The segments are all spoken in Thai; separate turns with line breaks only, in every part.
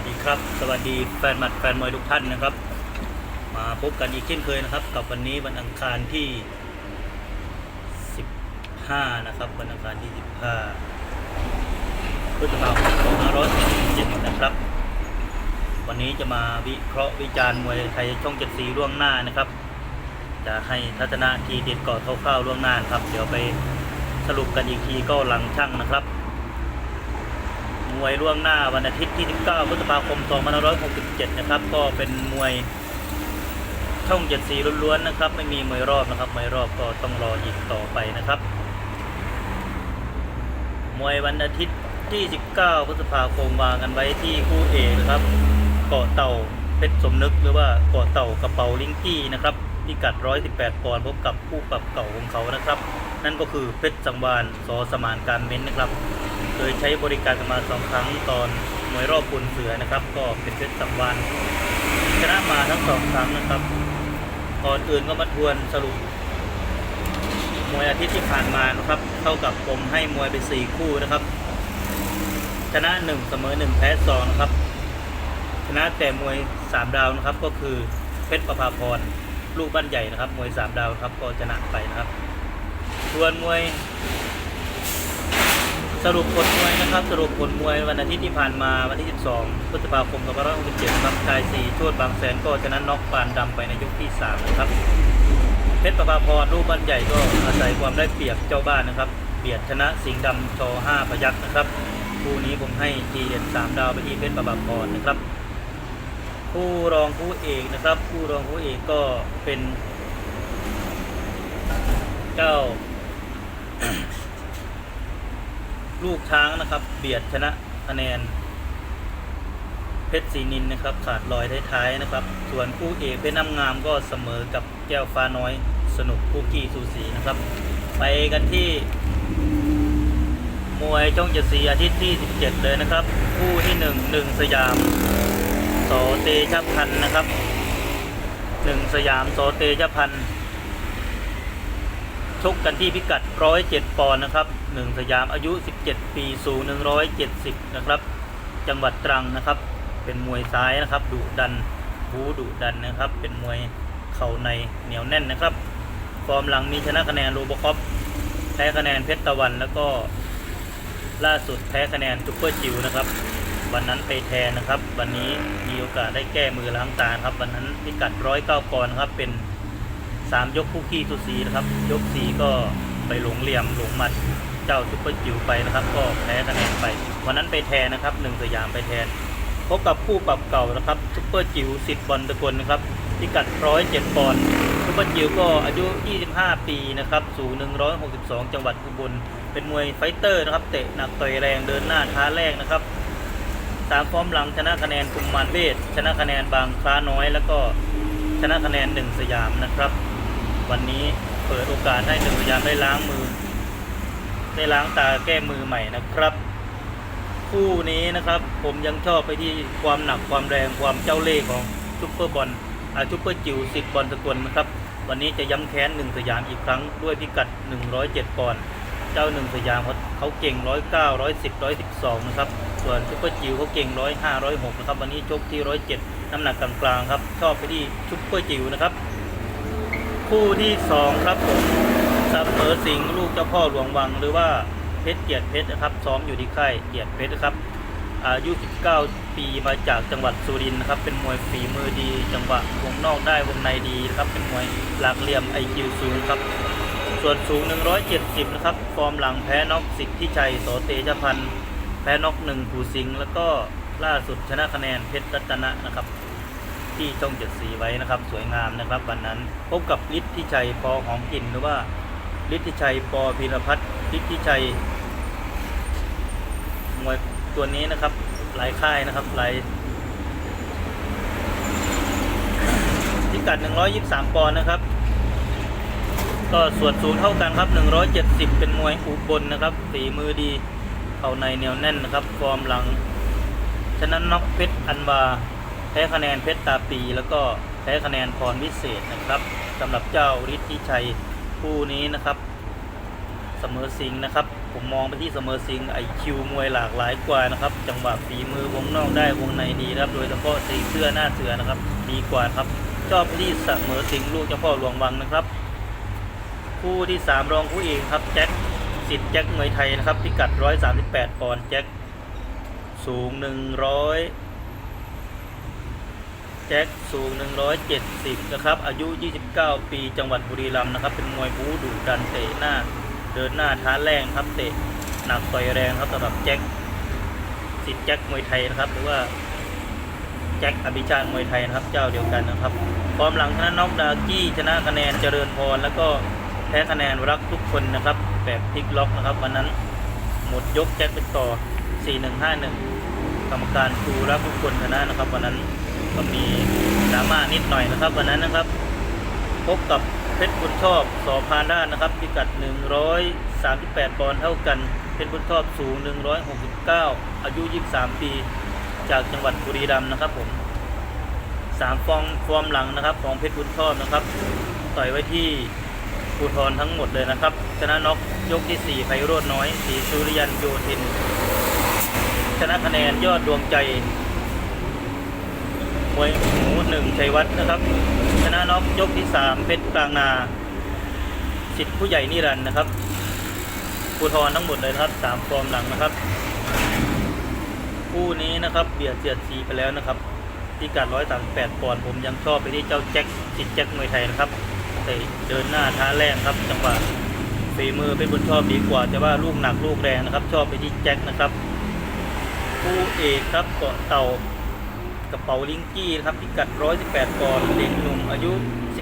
วัสดีครับ สวัสดีแฟนหมัดแฟนมวยทุกท่านนะครับ มาพบกันอีกเช่นเคยนะครับ กับวันนี้วันอังคารที่ 15 นะครับ วันอังคารที่ 15พฤษภาคม2567นะครับ วันนี้จะมาวิเคราะห์วิจารณ์มวยไทยช่องเจ็ดสีล่วงหน้านะครับ จะให้ทัศนะทีเด็ดก่อนคร่าวๆล่วงหน้านะครับ เดี๋ยวไปสรุปกันอีกทีก็หลังช่างนะครับ มวยล่วงหน้าวันอาทิตย์ที่ 19 พฤษภาคม 2567 นะครับ ก็เป็นมวยช่องเจ็ดสีล้วนๆนะครับ ไม่มีมวยรอบนะครับ มวยรอบก็ต้องรออีกต่อไปนะครับ มวยวันอาทิตย์ที่ 19 พฤษภาคมวางกันไว้ที่คู่เอกนะครับ เกาะเต่าเพชรสมนึกหรือว่าเกาะเต่ากระเป๋าลิงกี้นะครับพิกัด 118 ปอนด์พบกับคู่ปรับเก่าของเขานะครับ นั่นก็คือเพชรสังวานสอสมานการเม้นนะครับ เคยใช้บริการกันมาสองครั้งตอนมวยรอบปุนเสือนะครับ ก็เป็นเพชรสังวานชนะมาทั้งสองครั้งนะครับก่อนอื่นก็มาทวนสรุปมวยอาทิตย์ที่ผ่านมานะครับ เท่ากับผมให้มวยไปสี่คู่นะครับ ชนะหนึ่งเสมอหนึ่งแพ้สองนะครับ ชนะแต่มวยสามดาวนะครับ ก็คือเพชรประภาพรลูกบ้านใหญ่นะครับ มวยสามดาวครับก็ชนะไปนะครับส่วนมวย สรุปผลมวยนะครับ สรุปผลมวยวันอาทิตย์ที่ผ่านมาวันที่ 12 พฤษภาคม2567ครับชายสี่ชวดบางแสนก็ชนะน็อกปานดำไปในยกที่ 3 นะครับ เพชรประภาพรลูกบ้านใหญ่ก็อาศัยความได้เปรียบเจ้าบ้านนะครับ เบียดชนะสิงห์ดำช5พยักษ์นะครับ คู่นี้ผมให้ทีเด็ด3ดาวไปที่เพชรประภาพรนะครับ คู่รองคู่เอกนะครับ คู่รองคู่เอกก็เป็นเจ้า ลูกช้างนะครับ เบียดชนะคะแนน เพชรศรีนินนะครับ ขาดลอยท้ายๆนะครับ ส่วนคู่เอกเพชรน้ำงามก็เสมอกับแก้วฟ้าน้อย สนุกคู่กี้สูสีนะครับ ไปกันที่มวยจ้องเจ็ดสีอาทิตย์ที่ 17 เลยนะครับ คู่ที่1 1สยามโสเตชพันนะครับ1สยามโสเตชพันธ์ ชกกันที่พิกัด 107 ปอนด์นะครับ1สยามอายุ 17 ปีสูง 170 นะครับ จังหวัดตรังนะครับ เป็นมวยซ้ายนะครับดุดันบูดุดันนะครับ เป็นมวยเข่าในเหนียวแน่นนะครับ ฟอร์มหลังมีชนะคะแนนโรบคอปแพ้คะแนนเพชรตะวันแล้วก็ ล่าสุดแพ้คะแนนซุปเปอร์จิวนะครับ วันนั้นไปแทนนะครับ วันนี้มีโอกาสได้แก้มือล้างตาครับ วันนั้นพิกัด 109 ปอนด์นะครับเป็น สามยกคู่ขี้สุสีนะครับ ยกสีก็ไปหลงเหลี่ยมหลงมัดเจ้าซุปเปอร์จิ๋วไปนะครับ ก็แพ้คะแนนไป วันนั้นไปแทนนะครับหนึ่งสยามไปแทนพบกับคู่ปรับเก่านะครับซุปเปอร์จิ๋วสิทธิ์บอลตะกลนะครับพิกัดร้อยเจ็ดปอนด์ซุปเปอร์จิ๋วก็อายุ 25 ปีนะครับสูง 162 จังหวัดอุบลเป็นมวยไฟเตอร์นะครับ เตะหนักต่อยแรงเดินหน้าท้าแรกนะครับสามฟอร์มหลังชนะคะแนนกุมมารเวทชนะคะแนนบางคล้าน้อย แล้วก็ชนะคะแนนหนึ่งสยามนะครับ วันนี้เปิดโอกาสให้หนึ่งสยามได้ล้างมือ ได้ล้างตาแก้มือใหม่นะครับ คู่นี้นะครับ ผมยังชอบไปที่ความหนักความแรงความเจ้าเล่ห์ของซุปเปอร์บอลอาซุปเปอร์จิ๋วสิทธิ์บอลสกลนะครับ วันนี้จะย้ำแค้นหนึ่งสยามอีกครั้งด้วยพิกัด 107ปอนด์เจ้าหนึ่งสยามเขาเขาเก่ง 109 110 112 นะครับ ส่วนซุปเปอร์จิ๋วเขาเก่ง 105 106 นะครับ วันนี้ชกที่ 107 น้ำหนักกลางๆครับ ชอบไปที่ซุปเปอร์จิ๋วนะครับ คู่ที่สองครับผมเสมอสิงลูกเจ้าพ่อหลวงวังหรือว่าเพชรเกียรติเพชรนะครับ ซ้อมอยู่ที่ค่ายเกียรติเพชรครับ อายุ 19 ปีมาจากจังหวัดสุรินทร์นะครับ เป็นมวยฝีมือดี จังหวะวงนอกได้วงในดีนะครับ เป็นมวยหลักเหลี่ยมไอคิวสูงครับ ส่วนสูง 170 นะครับ ฟอร์มหลังแพ้น็อกสิทธิชัยโสเตชพันธ์แพ้น็อกหนึ่งผูสิงแล้วก็ล่าสุดชนะคะแนนเพชรรัตนะนะครับ ที่ช่องเจ็ดสีไว้นะครับ สวยงามนะครับ วันนั้นพบกับฤทธิชัยปอหอมกลิ่นหรือว่าฤทธิชัยปอพีรพัฒน์ฤทธิชัยมวยตัวนี้นะครับหลายค่ายนะครับหลายพิกัด 123 ปอนด์นะครับ ก็ส่วนสูงเท่ากันครับ 170 เป็นมวยอุบลนะครับฝีมือดีเข่าในเหนียวแน่นนะครับ ฟอร์มหลังฉะนั้นน็อกเพชรอันวา แพ้คะแนนเพชรตาปีแล้วก็แพ้คะแนนพรวิเศษนะครับสำหรับเจ้าฤทธิชัยคู่นี้นะครับเสมอสิงนะครับ ผมมองไปที่เสมอสิงไอคิวมวยหลากหลายกว่านะครับ จังหวะฝีมือวงนอกได้วงในดีนะครับ โดยเฉพาะสีเสื้อหน้าเสือนะครับ ดีกว่าครับ ชอบที่เสมอสิงลูกเจ้าพ่อหลวงวังนะครับ คู่ที่สามรองคู่เอกครับแจ็คสิทธิ์แจ็คมวยไทยนะครับพิกัด 138ปอนด์แจ็คสูง 100 แจ็คสูง 170 นะครับ อายุ 29 ปีจังหวัดบุรีรัมย์นะครับ เป็นมวยบู๊ดุดันเตะหน้า เดินหน้าท้าแรงครับเตะหนักต่อยแรงครับสำหรับแจ็คสิทธิ์แจ็คมวยไทยนะครับ หรือว่าแจ็คอภิชาติมวยไทยนะครับ เจ้าเดียวกันนะครับฟอร์มหลังชนะน็อกดากี้ชนะคะแนนเจริญพรแล้วก็แพ้คะแนนรักทุกคนนะครับ แบบพลิกล็อกนะครับวันนั้นหมดยกแจ็คเป็นต่อ 4151 กรรมการครูรักทุกคนชนะนะครับวันนั้น ก็มีดราม่านิดหน่อยนะครับ วันนั้นนะครับ พบกับเพชรบุญชอบสอพานด้านนะครับพิกัด 138 ปอนด์เท่ากัน เพชรบุญชอบสูง 169 อายุ 23 ปี จากจังหวัดบุรีรัมย์นะครับผมสามฟองฟอร์มหลังนะครับ ของเพชรบุญชอบนะครับ ต่อยไว้ที่ภูทรทั้งหมดเลยนะครับ ชนะน็อกยกที่ 4 ไพโรจน์น้อยสีสุริยันโยธิน ชนะคะแนนยอดดวงใจ มวยหมูหนึ่งชัยวัฒน์นะครับ ชนะน็อกยกที่สามเพชรกลางนาสิทธิผู้ใหญ่นิรันดร์นะครับภูทรทั้งหมดเลยนะครับสามฟอร์มหลังนะครับ คู่นี้นะครับเบียดเสียดสีไปแล้วนะครับพิกัด138ปดปอนด์ผมยังชอบไปที่เจ้าแจ็คสิทธิ์แจ็คมวยไทยนะครับแต่เดินหน้าท้าแรงครับจังหวะฝีมือเป็นบุญชอบดีกว่า แต่ว่าลูกหนักลูกแรงนะครับ ชอบไปที่แจ็คนะครับ คู่เอกครับเกาะเต่า กระเป๋าลิงกี้นะครับพิกัด 118ปอนด์เด็กหนุ่มอายุ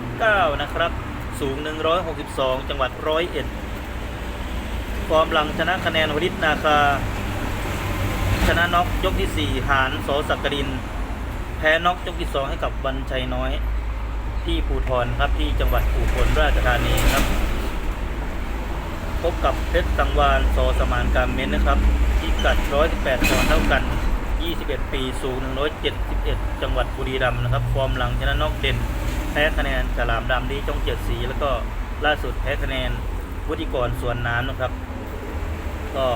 19 นะครับ สูง 162 จังหวัดร้อยเอ็ดฟอร์มหลังชนะคะแนนวริศนาคา ชนะน็อกยกที่ 4 หานโสสักกริน แพ้น็อกยกที่ 2 ให้กับวันชัยน้อย ที่ภูทรครับที่จังหวัดอุบลราชธานีครับ พบกับเพชรสังวานโซสมานการเม้นนะครับที่กัด 118ปอนด์เท่ากัน 21 ปีสูง 171 จังหวัดบุรีรัมย์นะครับ ฟอร์มหลังชนะนอกเด่น แพ้คะแนนฉลามดำดีจงเจ็ดสี แล้วก็ล่าสุดแพ้คะแนนวุฒิกรส่วนน้ำนะครับ ก็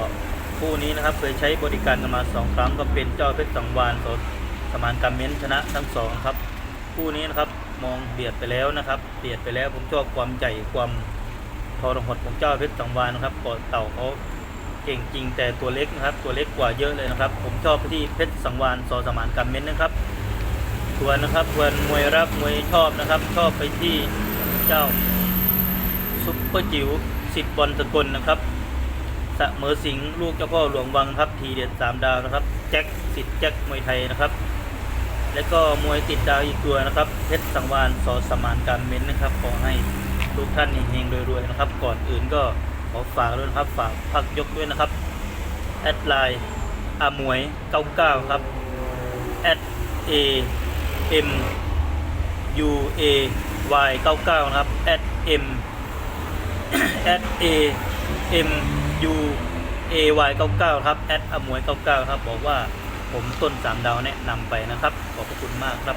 คู่นี้นะครับเคยใช้บริการกันมาสองครั้งก็เป็นเจ้าเพชรสังวานโสสมานการเม้นชนะทั้งสองครับ คู่นี้นะครับมองเบียดไปแล้วนะครับเบียดไปแล้วผมชอบความใหญ่ความทรหดของเจ้าเพชรสังวานนะครับกอนเต่าเขา เก่งจริงแต่ตัวเล็กนะครับ ตัวเล็กกว่าเยอะเลยนะครับ ผมชอบไปที่เพชรสังวานสสมานการเม้นนะครับส่วนนะครับส่วนมวยรักมวยชอบนะครับ ชอบไปที่เจ้าซุปเปอร์จิ๋วสิทธิ์บอลสกลนะครับสเมอสิงลูกเจ้าพ่อหลวงวังครับทีเด็ดสามดาวนะครับ แจ็คสิทธิ์แจ็คมวยไทยนะครับแล้วก็มวยติดดาวอีกตัวนะครับ เพชรสังวานสอสมานการเม้นนะครับ ขอให้ทุกท่านเฮงๆรวยๆนะครับ ก่อนอื่นก็ ขอฝากด้วยนะครับ ฝากพักยกด้วยนะครับ แอดไลน์อามวย99ครับแอด A M U A Y 99นะครับแอด M at a m u a y 99ครับ at อมวย99ครับ บอกว่าผมต้นสามดาวแนะนำไปนะครับ ขอบพระคุณมากครับ